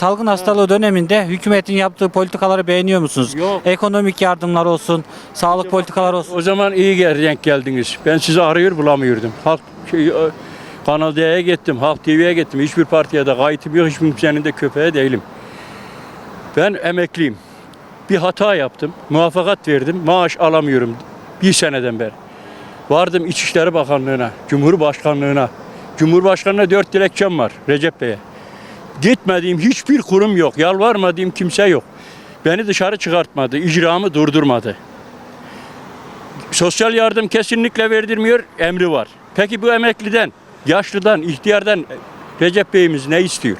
Salgın hastalığı döneminde hükümetin yaptığı politikaları beğeniyor musunuz? Yok. Ekonomik yardımlar olsun, sağlık politikaları olsun. O zaman iyi gel- denk geldiniz. Ben sizi arıyor bulamıyordum. Halk şey, e, Kanal D'ye gittim, Halk TV'ye gittim. Hiçbir partiye de kayıtım yok, hiçbir kimsenin de köpeği değilim. Ben emekliyim. Bir hata yaptım, muvaffakat verdim, maaş alamıyorum bir seneden beri. Vardım İçişleri Bakanlığı'na, Cumhurbaşkanlığı'na. Cumhurbaşkanı'na dört dilekçem var Recep Bey'e. Gitmediğim hiçbir kurum yok, yalvarmadığım kimse yok. Beni dışarı çıkartmadı, icramı durdurmadı. Sosyal yardım kesinlikle verdirmiyor, emri var. Peki bu emekliden, yaşlıdan, ihtiyardan Recep Bey'imiz ne istiyor?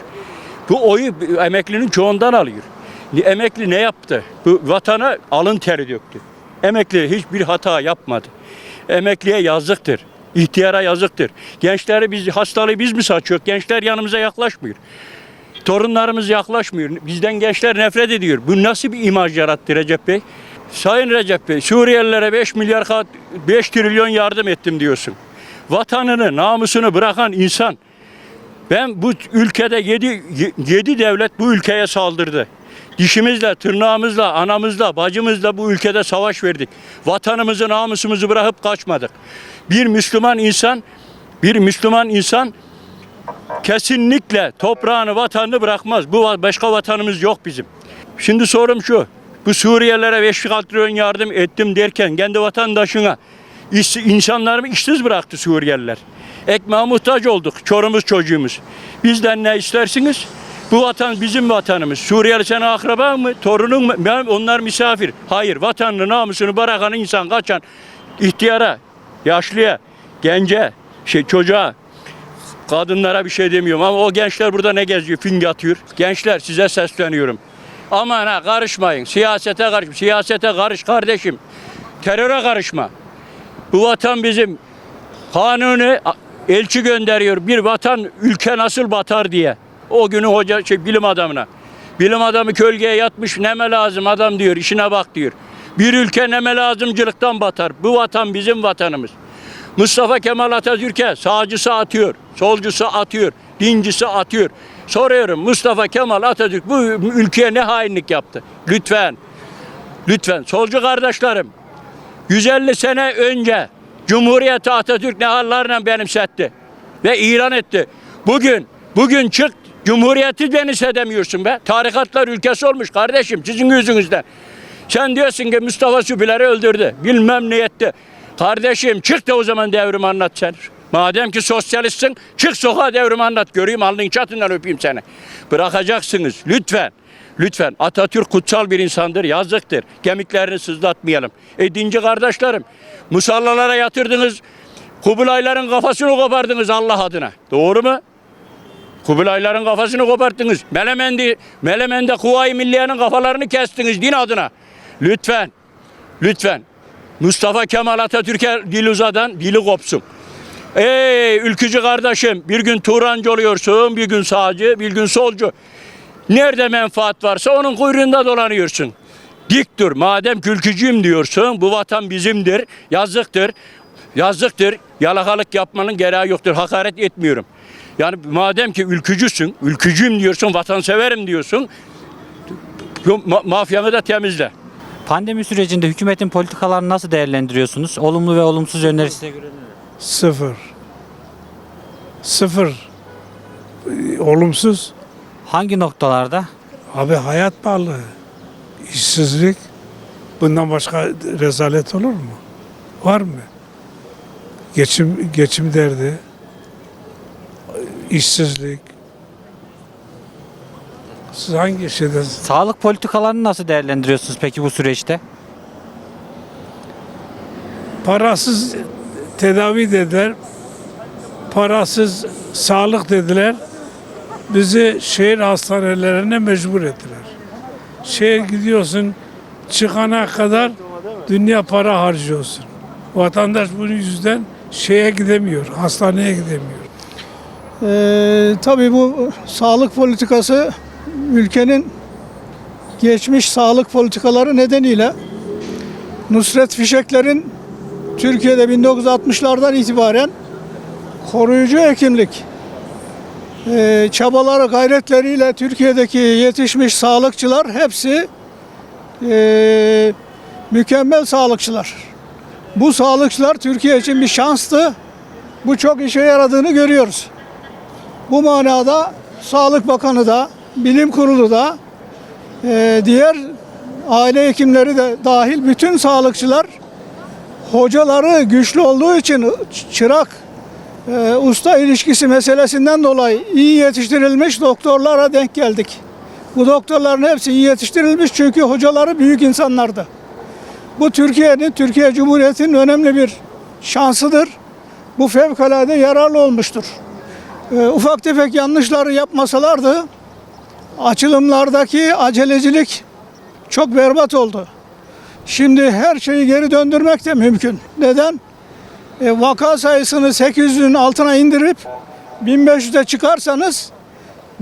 Bu oyu emeklinin çoğundan alıyor. Emekli ne yaptı? Bu vatana alın teri döktü. Emekli hiçbir hata yapmadı. Emekliye yazıktır. İhtiyara yazıktır. Gençleri biz hastalığı biz mi saçıyor? Gençler yanımıza yaklaşmıyor. Torunlarımız yaklaşmıyor. Bizden gençler nefret ediyor. Bu nasıl bir imaj yarattı Recep Bey? Sayın Recep Bey, Suriyelilere 5 milyar kat, 5 trilyon yardım ettim diyorsun. Vatanını, namusunu bırakan insan. Ben bu ülkede 7, 7 devlet bu ülkeye saldırdı. Dişimizle, tırnağımızla, anamızla, bacımızla bu ülkede savaş verdik. Vatanımızı, namusumuzu bırakıp kaçmadık. Bir Müslüman insan, bir Müslüman insan kesinlikle toprağını, vatanını bırakmaz. Bu başka vatanımız yok bizim. Şimdi sorum şu. Bu Suriyelilere 5 trilyon yardım ettim derken kendi vatandaşına iş, insanlarımı işsiz bıraktı Suriyeliler. Ekmeğe muhtaç olduk. Çorumuz çocuğumuz. Bizden ne istersiniz? Bu vatan bizim vatanımız. Suriyeli senin akraban mı? Torunun mu? Ben, onlar misafir. Hayır. Vatanını, namusunu bırakan insan kaçan ihtiyara, yaşlıya, gence, şey çocuğa, Kadınlara bir şey demiyorum ama o gençler burada ne geziyor? Fing atıyor. Gençler size sesleniyorum. Aman ha karışmayın. Siyasete karış. Siyasete karış kardeşim. Teröre karışma. Bu vatan bizim. Kanuni elçi gönderiyor. Bir vatan ülke nasıl batar diye. O günü hoca şey bilim adamına. Bilim adamı kölgeye yatmış neme lazım adam diyor. işine bak diyor. Bir ülke neme lazımcılıktan batar. Bu vatan bizim vatanımız. Mustafa Kemal Atatürk'e sağcısı atıyor, solcusu atıyor, dincisi atıyor. Soruyorum Mustafa Kemal Atatürk bu ülkeye ne hainlik yaptı? Lütfen, lütfen solcu kardeşlerim 150 sene önce Cumhuriyeti Atatürk ne hallerle benimsetti ve ilan etti. Bugün, bugün çık Cumhuriyeti benimsedemiyorsun be. Tarikatlar ülkesi olmuş kardeşim sizin yüzünüzden. Sen diyorsun ki Mustafa Süpileri öldürdü. Bilmem ne etti. Kardeşim çık da o zaman devrim anlat sen. Madem ki sosyalistsin çık sokağa devrim anlat. Göreyim alnın çatından öpeyim seni. Bırakacaksınız lütfen. Lütfen Atatürk kutsal bir insandır, yazıktır. Kemiklerini sızlatmayalım. E dinci kardeşlerim, musallalara yatırdınız, Kubilayların kafasını kopardınız Allah adına. Doğru mu? Kubilayların kafasını koparttınız. Melemendi, Melemen'de Kuvayi Milliye'nin kafalarını kestiniz din adına. Lütfen, lütfen. Mustafa Kemal Atatürk'e dil uzadan dili kopsun. Ey ülkücü kardeşim bir gün Turancı oluyorsun, bir gün sağcı, bir gün solcu. Nerede menfaat varsa onun kuyruğunda dolanıyorsun. Dik dur. Madem ülkücüyüm diyorsun, bu vatan bizimdir, yazıktır. Yazıktır. Yalakalık yapmanın gereği yoktur. Hakaret etmiyorum. Yani madem ki ülkücüsün, ülkücüyüm diyorsun, vatanseverim diyorsun, ma- mafyanı da temizle. Pandemi sürecinde hükümetin politikalarını nasıl değerlendiriyorsunuz? Olumlu ve olumsuz yönleri size göre neler? Sıfır. Sıfır. Olumsuz. Hangi noktalarda? Abi hayat pahalı. İşsizlik. Bundan başka rezalet olur mu? Var mı? Geçim geçim derdi. işsizlik. Siz hangi şeyden? Sağlık politikalarını nasıl değerlendiriyorsunuz peki bu süreçte? Parasız tedavi dediler. Parasız sağlık dediler. Bizi şehir hastanelerine mecbur ettiler. Şehir gidiyorsun çıkana kadar dünya para harcıyorsun. Vatandaş bunun yüzden şeye gidemiyor, hastaneye gidemiyor. Ee, tabii bu sağlık politikası ülkenin geçmiş sağlık politikaları nedeniyle Nusret Fişekler'in Türkiye'de 1960'lardan itibaren koruyucu hekimlik e, çabaları, gayretleriyle Türkiye'deki yetişmiş sağlıkçılar hepsi e, mükemmel sağlıkçılar. Bu sağlıkçılar Türkiye için bir şanstı. Bu çok işe yaradığını görüyoruz. Bu manada Sağlık Bakanı da, Bilim Kurulu da, e, diğer aile hekimleri de dahil bütün sağlıkçılar hocaları güçlü olduğu için çırak e, usta ilişkisi meselesinden dolayı iyi yetiştirilmiş doktorlara denk geldik. Bu doktorların hepsi iyi yetiştirilmiş çünkü hocaları büyük insanlardı. Bu Türkiye'nin, Türkiye Cumhuriyeti'nin önemli bir şansıdır. Bu fevkalade yararlı olmuştur. E, ufak tefek yanlışları yapmasalardı açılımlardaki acelecilik çok berbat oldu. Şimdi her şeyi geri döndürmek de mümkün. Neden? E, vaka sayısını 800'ün altına indirip 1500'e çıkarsanız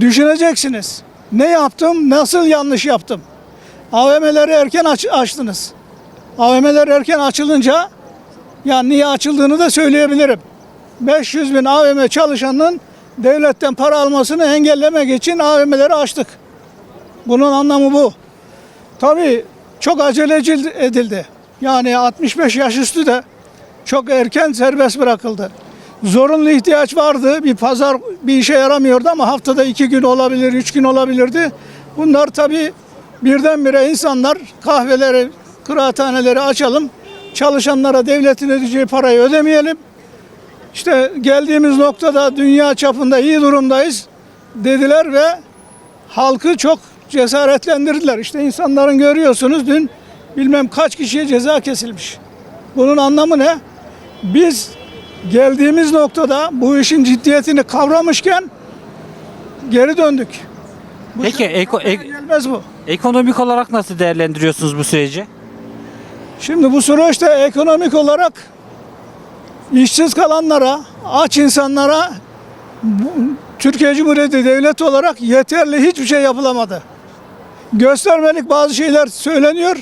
düşüneceksiniz. Ne yaptım, nasıl yanlış yaptım? AVM'leri erken aç, açtınız. AVM'ler erken açılınca ya niye açıldığını da söyleyebilirim. 500 bin AVM çalışanının devletten para almasını engellemek için AVM'leri açtık. Bunun anlamı bu. Tabii çok aceleci edildi. Yani 65 yaş üstü de çok erken serbest bırakıldı. Zorunlu ihtiyaç vardı. Bir pazar bir işe yaramıyordu ama haftada iki gün olabilir, üç gün olabilirdi. Bunlar tabii birdenbire insanlar kahveleri, kıraathaneleri açalım. Çalışanlara devletin ödeyeceği parayı ödemeyelim. İşte geldiğimiz noktada dünya çapında iyi durumdayız dediler ve halkı çok cesaretlendirdiler. İşte insanların görüyorsunuz dün bilmem kaç kişiye ceza kesilmiş. Bunun anlamı ne? Biz geldiğimiz noktada bu işin ciddiyetini kavramışken geri döndük. Bu Peki, eko- ek- gelmez bu. Ekonomik olarak nasıl değerlendiriyorsunuz bu süreci? Şimdi bu süreçte ekonomik olarak işsiz kalanlara, aç insanlara Türkiye Cumhuriyeti Devleti olarak yeterli hiçbir şey yapılamadı. Göstermelik bazı şeyler söyleniyor.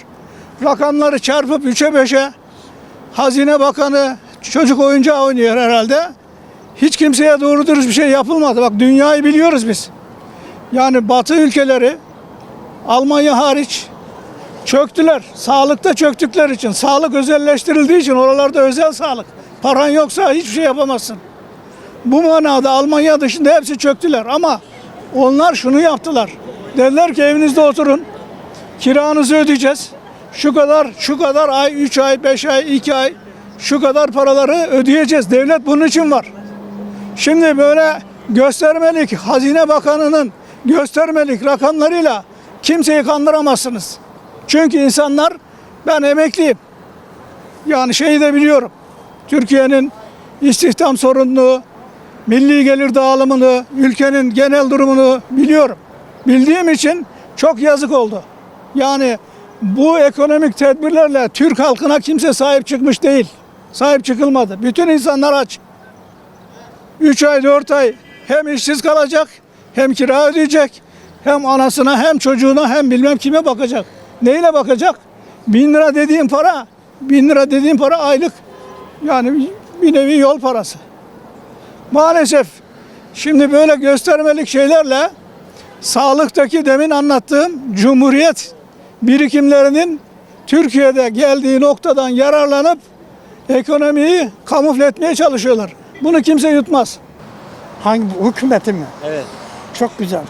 Rakamları çarpıp 3'e 5'e Hazine Bakanı çocuk oyuncağı oynuyor herhalde. Hiç kimseye doğru dürüst bir şey yapılmadı. Bak dünyayı biliyoruz biz. Yani Batı ülkeleri Almanya hariç çöktüler. Sağlıkta çöktükleri için, sağlık özelleştirildiği için oralarda özel sağlık. Paran yoksa hiçbir şey yapamazsın. Bu manada Almanya dışında hepsi çöktüler ama onlar şunu yaptılar. Dediler ki evinizde oturun. Kiranızı ödeyeceğiz. Şu kadar, şu kadar ay, 3 ay, 5 ay, 2 ay şu kadar paraları ödeyeceğiz. Devlet bunun için var. Şimdi böyle göstermelik Hazine Bakanı'nın göstermelik rakamlarıyla kimseyi kandıramazsınız. Çünkü insanlar ben emekliyim. Yani şeyi de biliyorum. Türkiye'nin istihdam sorununu, milli gelir dağılımını, ülkenin genel durumunu biliyorum. Bildiğim için çok yazık oldu. Yani bu ekonomik tedbirlerle Türk halkına kimse sahip çıkmış değil. Sahip çıkılmadı. Bütün insanlar aç. 3 ay 4 ay hem işsiz kalacak hem kira ödeyecek hem anasına hem çocuğuna hem bilmem kime bakacak. Neyle bakacak? Bin lira dediğim para bin lira dediğim para aylık yani bir nevi yol parası. Maalesef şimdi böyle göstermelik şeylerle sağlıktaki demin anlattığım cumhuriyet birikimlerinin Türkiye'de geldiği noktadan yararlanıp ekonomiyi kamufle etmeye çalışıyorlar. Bunu kimse yutmaz. Hangi hükümeti mi? Evet. Çok güzel.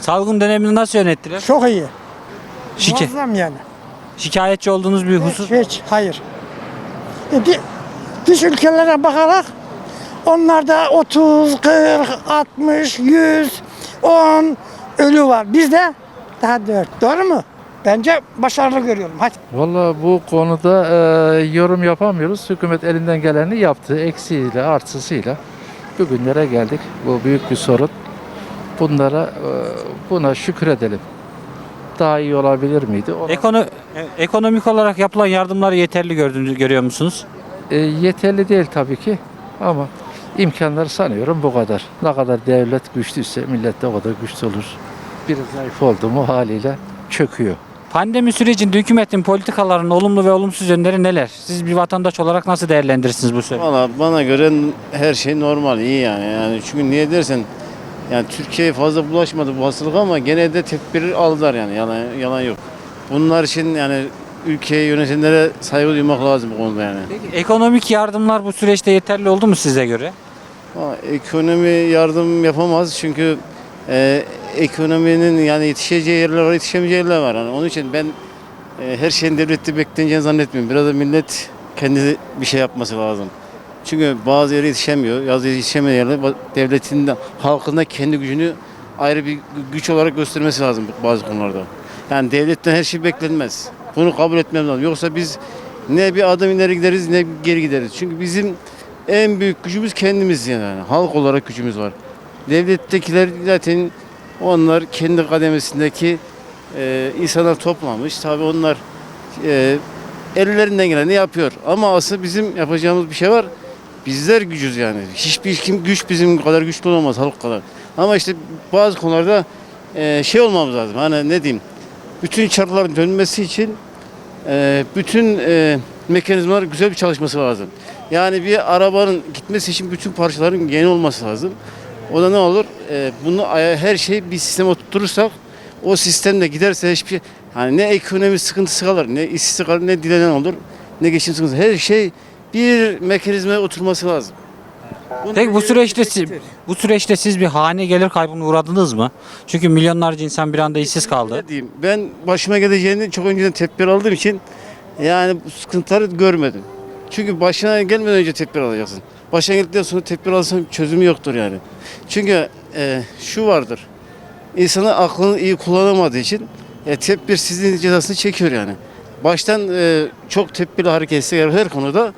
Salgın dönemini nasıl yönettiler? Çok iyi. Şike, Muazzam yani. şikayetçi olduğunuz bir husus. Hiç, hiç hayır. E, di- dış ülkelere bakarak onlarda 30, 40, 60, 100, 10 ölü var. Bizde daha 4. Doğru mu? Bence başarılı görüyorum. Hadi. Valla bu konuda e, yorum yapamıyoruz. Hükümet elinden geleni yaptı. Eksiğiyle, artısıyla bugünlere geldik. Bu büyük bir sorun. Bunlara, e, buna şükredelim. Daha iyi olabilir miydi? Ona- Ekono ekonomik olarak yapılan yardımları yeterli gördüğünüzü görüyor musunuz? E, yeterli değil tabii ki ama imkanları sanıyorum bu kadar. Ne kadar devlet güçlüyse millet de o kadar güçlü olur. Bir zayıf oldu mu haliyle çöküyor. Pandemi sürecinde hükümetin politikalarının olumlu ve olumsuz yönleri neler? Siz bir vatandaş olarak nasıl değerlendirirsiniz bu süreci? Valla bana göre her şey normal, iyi yani. yani çünkü niye dersen Yani Türkiye'ye fazla bulaşmadı bu hastalık ama gene de tedbir aldılar yani yalan, yalan yok. Bunlar için yani ülkeyi yönetenlere saygı duymak lazım bu konuda yani. Peki ekonomik yardımlar bu süreçte yeterli oldu mu size göre? Ama ekonomi yardım yapamaz çünkü e, ekonominin yani yetişeceği yerler var, yetişemeyeceği yerler var. Yani onun için ben e, her şeyin devlette bekleneceğini zannetmiyorum. Biraz da millet kendi bir şey yapması lazım. Çünkü bazı yere yetişemiyor. Yazı yetişemediği yerler ba- devletin de halkın da kendi gücünü ayrı bir güç olarak göstermesi lazım bazı konularda. Yani devletten her şey beklenmez. Bunu kabul etmemiz lazım. Yoksa biz ne bir adım ileri gideriz ne geri gideriz. Çünkü bizim en büyük gücümüz kendimiz yani. Halk olarak gücümüz var. Devlettekiler zaten onlar kendi kademesindeki e, insanlar toplamış. Tabii onlar e, ellerinden geleni yapıyor. Ama asıl bizim yapacağımız bir şey var. Bizler gücüz yani. Hiçbir kim güç bizim kadar güçlü olamaz halk kadar. Ama işte bazı konularda e, şey olmamız lazım. Hani ne diyeyim? Bütün çarkların dönmesi için e, bütün e, mekanizmalar güzel bir çalışması lazım. Yani bir arabanın gitmesi için bütün parçaların yeni olması lazım. O da ne olur? E, bunu her şey bir sisteme oturtursak o sistemde giderse hiçbir şey hani ne ekonomi sıkıntısı kalır, ne işsizlik kalır, ne dilenen olur, ne geçim sıkıntısı. Her şey bir mekanizmaya oturması lazım. Peki bu süreçte siz, bu süreçte siz bir hane gelir kaybına uğradınız mı? Çünkü milyonlarca insan bir anda işsiz kaldı. Ne diyeyim? Ben başıma geleceğini çok önceden tedbir aldığım için yani bu sıkıntıları görmedim. Çünkü başına gelmeden önce tedbir alacaksın. Başına geldikten sonra tedbir alırsan çözümü yoktur yani. Çünkü e, şu vardır. İnsanın aklını iyi kullanamadığı için e, tedbirsizliğin cezasını çekiyor yani. Baştan e, çok tedbirli hareket etsek her konuda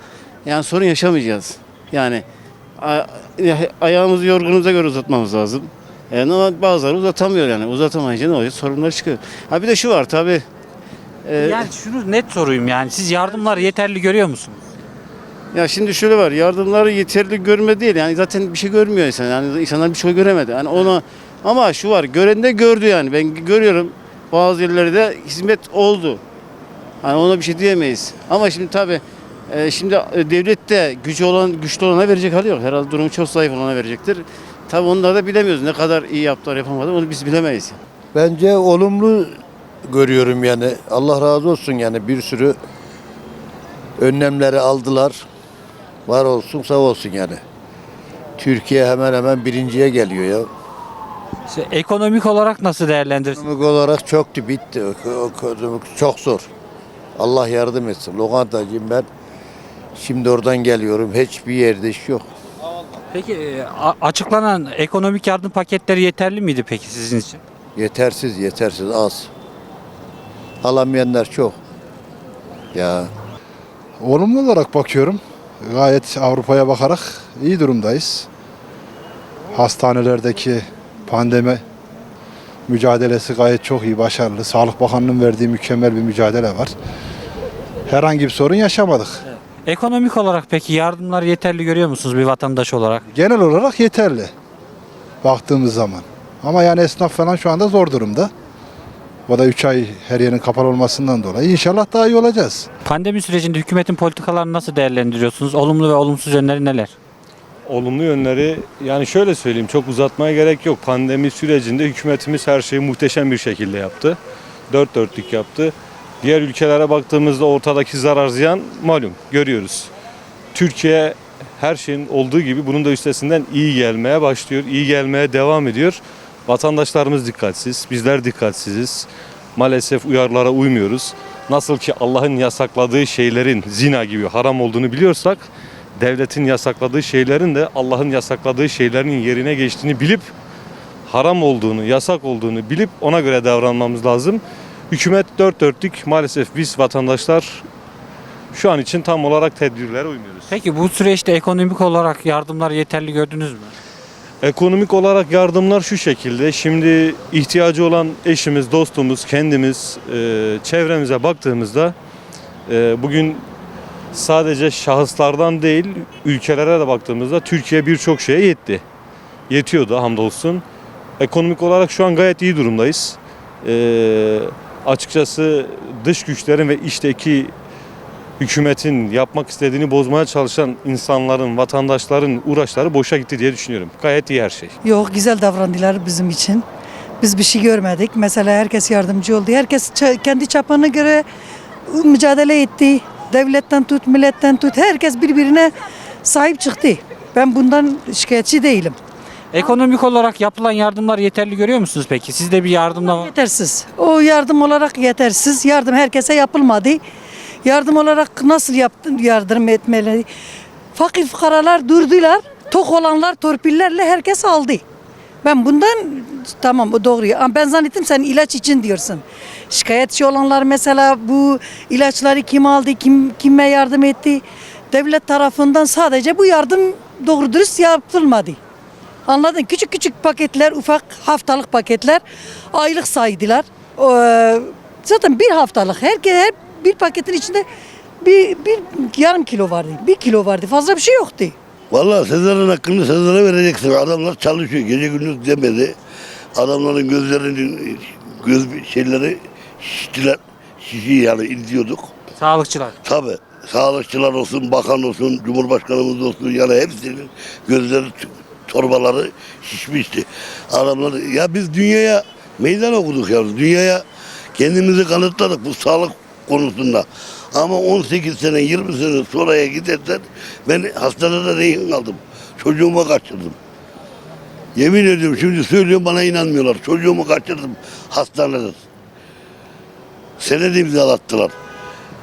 yani sorun yaşamayacağız. Yani ayağımızı yorgunumuza göre uzatmamız lazım. Yani ama bazıları uzatamıyor yani. Uzatamayınca ne oluyor? Sorunlar çıkıyor. Ha bir de şu var tabii. e, Yani şunu net sorayım yani siz yardımları yeterli görüyor musunuz? Ya şimdi şöyle var. Yardımları yeterli görme değil. Yani zaten bir şey görmüyor insan. Yani insanlar bir şey göremedi. Yani ona ama şu var. Gören de gördü yani. Ben görüyorum bazı yerlerde hizmet oldu. Hani ona bir şey diyemeyiz. Ama şimdi tabii e, şimdi e, devlet de gücü olan güçlü olana verecek hali yok. Herhalde durumu çok zayıf olana verecektir. Tabii onları da bilemiyoruz. Ne kadar iyi yaptılar yapamadı onu biz bilemeyiz. Bence olumlu görüyorum yani. Allah razı olsun yani bir sürü önlemleri aldılar. Var olsun sağ olsun yani. Türkiye hemen hemen birinciye geliyor ya. İşte ekonomik olarak nasıl değerlendirirsiniz? Ekonomik olarak çoktu bitti. Çok zor. Allah yardım etsin. Lokantacıyım ben. Şimdi oradan geliyorum. Hiçbir yerde iş yok. Peki e, a- açıklanan ekonomik yardım paketleri yeterli miydi peki sizin için? Yetersiz, yetersiz az. Alamayanlar çok. Ya Olumlu olarak bakıyorum. Gayet Avrupa'ya bakarak iyi durumdayız. Hastanelerdeki pandemi mücadelesi gayet çok iyi, başarılı. Sağlık Bakanlığı'nın verdiği mükemmel bir mücadele var. Herhangi bir sorun yaşamadık. Ekonomik olarak peki yardımları yeterli görüyor musunuz bir vatandaş olarak? Genel olarak yeterli baktığımız zaman. Ama yani esnaf falan şu anda zor durumda. O da 3 ay her yerin kapalı olmasından dolayı. İnşallah daha iyi olacağız. Pandemi sürecinde hükümetin politikalarını nasıl değerlendiriyorsunuz? Olumlu ve olumsuz yönleri neler? Olumlu yönleri yani şöyle söyleyeyim çok uzatmaya gerek yok. Pandemi sürecinde hükümetimiz her şeyi muhteşem bir şekilde yaptı. Dört dörtlük yaptı. Diğer ülkelere baktığımızda ortadaki zarar ziyan malum görüyoruz. Türkiye her şeyin olduğu gibi bunun da üstesinden iyi gelmeye başlıyor. iyi gelmeye devam ediyor. Vatandaşlarımız dikkatsiz, bizler dikkatsiziz. Maalesef uyarılara uymuyoruz. Nasıl ki Allah'ın yasakladığı şeylerin zina gibi haram olduğunu biliyorsak devletin yasakladığı şeylerin de Allah'ın yasakladığı şeylerin yerine geçtiğini bilip haram olduğunu, yasak olduğunu bilip ona göre davranmamız lazım. Hükümet dört dörtlük maalesef biz vatandaşlar şu an için tam olarak tedbirlere uymuyoruz. Peki bu süreçte ekonomik olarak yardımları yeterli gördünüz mü? Ekonomik olarak yardımlar şu şekilde. Şimdi ihtiyacı olan eşimiz, dostumuz, kendimiz, e, çevremize baktığımızda e, bugün sadece şahıslardan değil ülkelere de baktığımızda Türkiye birçok şeye yetti. Yetiyordu hamdolsun. Ekonomik olarak şu an gayet iyi durumdayız. E, açıkçası dış güçlerin ve içteki hükümetin yapmak istediğini bozmaya çalışan insanların, vatandaşların uğraşları boşa gitti diye düşünüyorum. Gayet iyi her şey. Yok güzel davrandılar bizim için. Biz bir şey görmedik. Mesela herkes yardımcı oldu. Herkes kendi çapına göre mücadele etti. Devletten tut, milletten tut. Herkes birbirine sahip çıktı. Ben bundan şikayetçi değilim. Ekonomik olarak yapılan yardımlar yeterli görüyor musunuz peki? Sizde bir yardımda var. Yetersiz. O yardım olarak yetersiz. Yardım herkese yapılmadı. Yardım olarak nasıl yaptın yardım etmeli? Fakir fukaralar durdular. Tok olanlar torpillerle herkes aldı. Ben bundan tamam o doğru. Ama ben zannettim sen ilaç için diyorsun. Şikayetçi olanlar mesela bu ilaçları kim aldı, kim kime yardım etti? Devlet tarafından sadece bu yardım doğru dürüst yapılmadı. Anladın? Küçük küçük paketler, ufak haftalık paketler aylık saydılar. Ee, zaten bir haftalık. Herkes her bir paketin içinde bir, bir yarım kilo vardı. Bir kilo vardı. Fazla bir şey yoktu. Vallahi Sezar'ın hakkını Sezar'a vereceksin. Adamlar çalışıyor. Gece gündüz demedi. Adamların gözlerinin göz şeyleri şiştiler. Şişi yani izliyorduk. Sağlıkçılar. Tabi sağlıkçılar olsun, bakan olsun, cumhurbaşkanımız olsun yani hepsinin gözleri torbaları şişmişti. Adamlar ya biz dünyaya meydan okuduk ya. Dünyaya kendimizi kanıtladık bu sağlık konusunda. Ama 18 sene 20 sene sonraya gidersen ben hastanede rehin kaldım. Çocuğumu kaçırdım. Yemin ediyorum şimdi söylüyorum bana inanmıyorlar. Çocuğumu kaçırdım hastanede. Senede imzalattılar.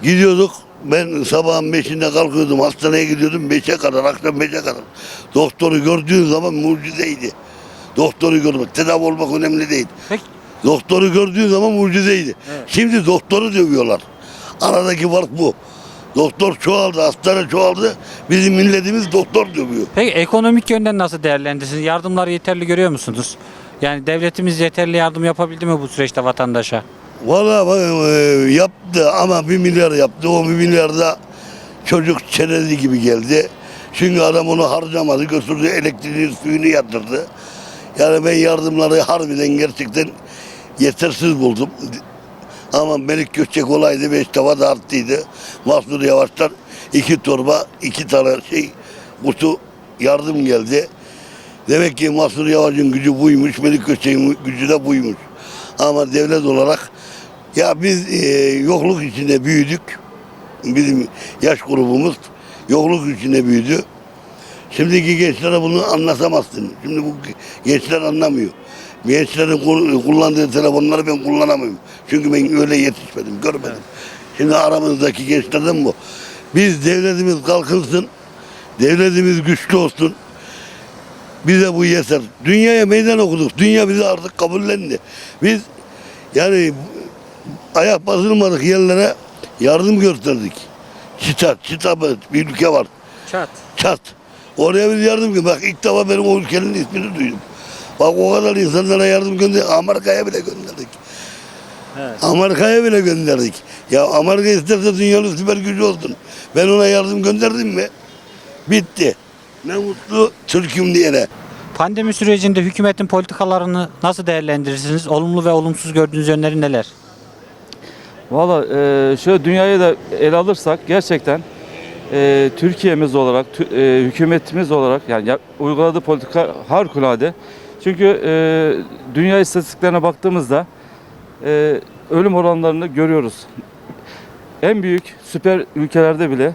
Gidiyorduk. Ben sabahın beşinde kalkıyordum. Hastaneye gidiyordum. Beşe kadar, akşam beşe kadar. Doktoru gördüğün zaman mucizeydi. Doktoru görmek, tedavi olmak önemli değil. Peki. Doktoru gördüğün zaman mucizeydi. Şimdi doktoru dövüyorlar. Aradaki fark bu. Doktor çoğaldı, hastane çoğaldı. Bizim milletimiz doktor dövüyor. Peki ekonomik yönden nasıl değerlendirirsiniz? Yardımları yeterli görüyor musunuz? Yani devletimiz yeterli yardım yapabildi mi bu süreçte vatandaşa? Valla e, yaptı ama bir milyar yaptı. O bir milyar da çocuk çerezi gibi geldi. Çünkü adam onu harcamadı. Götürdü elektriğini suyunu yatırdı. Yani ben yardımları harbiden gerçekten yetersiz buldum. Ama Melik Gökçek olaydı. Beş defa da arttıydı. Mahsur Yavaş'tan iki torba, iki tane şey kutu yardım geldi. Demek ki Mahsur Yavaş'ın gücü buymuş, Melik Gökçek'in gücü de buymuş. Ama devlet olarak ya biz e, yokluk içinde büyüdük. Bizim yaş grubumuz yokluk içinde büyüdü. Şimdiki gençlere bunu anlatamazsın. Şimdi bu gençler anlamıyor. Gençlerin kul- kullandığı telefonları ben kullanamıyorum. Çünkü ben öyle yetişmedim, görmedim. Şimdi aramızdaki gençlerden bu. Biz devletimiz kalkınsın, devletimiz güçlü olsun. Bize bu yeter. Dünyaya meydan okuduk. Dünya bizi artık kabullendi. Biz yani ayak basılmadık yerlere yardım gösterdik. Çitat, Çitabı bir ülke var. Çat. Çat. Oraya biz yardım gö- Bak ilk defa benim o ülkenin ismini duydum. Bak o kadar insanlara yardım gönderdik. Amerika'ya bile gönderdik. Amerika'ya bile gönderdik. Ya Amerika isterse dünyanın süper gücü olsun. Ben ona yardım gönderdim mi? Bitti. Ne mutlu Türk'üm diyene. Pandemi sürecinde hükümetin politikalarını nasıl değerlendirirsiniz? Olumlu ve olumsuz gördüğünüz yönleri neler? Valla e, şöyle dünyayı da ele alırsak gerçekten e, Türkiye'miz olarak, e, hükümetimiz olarak yani ya- uyguladığı politika harikulade. Çünkü e, dünya istatistiklerine baktığımızda e, ölüm oranlarını görüyoruz. En büyük süper ülkelerde bile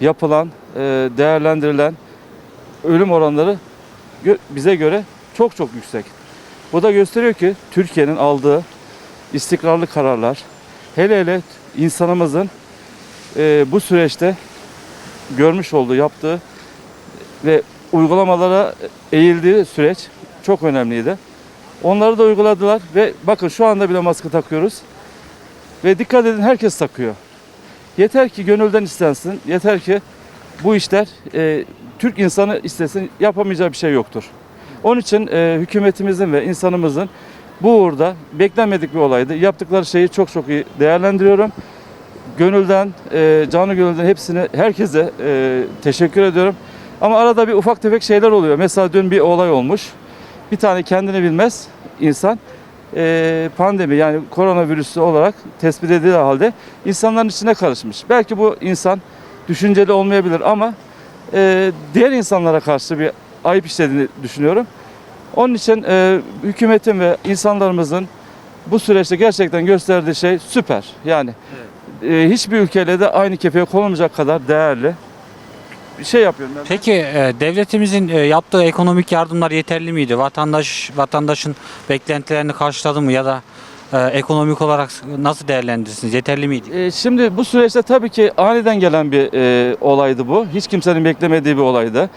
yapılan, e, değerlendirilen ölüm oranları gö- bize göre çok çok yüksek. Bu da gösteriyor ki Türkiye'nin aldığı istikrarlı kararlar, hele hele insanımızın e, bu süreçte görmüş olduğu, yaptığı ve uygulamalara eğildiği süreç çok önemliydi. Onları da uyguladılar ve bakın şu anda bile maske takıyoruz. Ve dikkat edin herkes takıyor. Yeter ki gönülden istensin, yeter ki bu işler e, Türk insanı istesin yapamayacağı bir şey yoktur. Onun için e, hükümetimizin ve insanımızın bu uğurda beklenmedik bir olaydı. Yaptıkları şeyi çok çok iyi değerlendiriyorum. Gönülden, e, canı gönülden hepsine, herkese e, teşekkür ediyorum. Ama arada bir ufak tefek şeyler oluyor. Mesela dün bir olay olmuş. Bir tane kendini bilmez insan e, pandemi yani koronavirüsü olarak tespit edildiği halde insanların içine karışmış. Belki bu insan düşünceli olmayabilir ama e, diğer insanlara karşı bir ayıp işlediğini düşünüyorum. Onun için e, hükümetin ve insanlarımızın bu süreçte gerçekten gösterdiği şey süper. Yani e, hiçbir ülkeyle de aynı kefeye konulmayacak kadar değerli bir şey yapıyorum. Ben. Peki e, devletimizin e, yaptığı ekonomik yardımlar yeterli miydi? Vatandaş vatandaşın beklentilerini karşıladı mı ya da e, ekonomik olarak nasıl değerlendirirsiniz? Yeterli miydi? E, şimdi bu süreçte tabii ki aniden gelen bir e, olaydı bu. Hiç kimsenin beklemediği bir olaydı.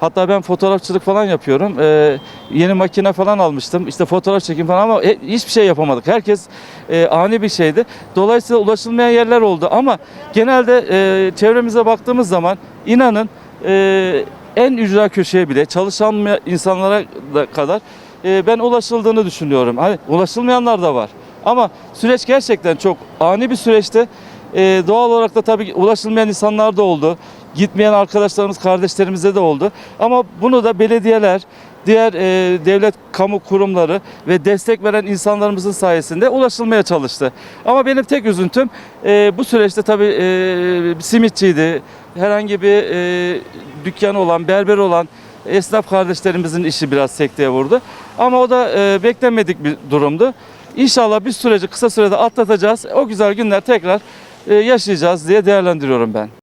Hatta ben fotoğrafçılık falan yapıyorum. E, yeni makine falan almıştım. İşte fotoğraf çekim falan ama e, hiçbir şey yapamadık. Herkes e, ani bir şeydi. Dolayısıyla ulaşılmayan yerler oldu ama genelde e, çevremize baktığımız zaman inanın e, en ücra köşeye bile çalışan insanlara da kadar e, ben ulaşıldığını düşünüyorum. Hani ulaşılmayanlar da var. Ama süreç gerçekten çok ani bir süreçti. E, doğal olarak da tabii ulaşılmayan insanlar da oldu. Gitmeyen arkadaşlarımız, kardeşlerimize de oldu. Ama bunu da belediyeler, diğer e, devlet kamu kurumları ve destek veren insanlarımızın sayesinde ulaşılmaya çalıştı. Ama benim tek üzüntüm e, bu süreçte tabii e, simitçiydi, herhangi bir e, dükkanı olan, berber olan esnaf kardeşlerimizin işi biraz sekteye vurdu. Ama o da e, beklenmedik bir durumdu. İnşallah bir süreci kısa sürede atlatacağız. O güzel günler tekrar e, yaşayacağız diye değerlendiriyorum ben.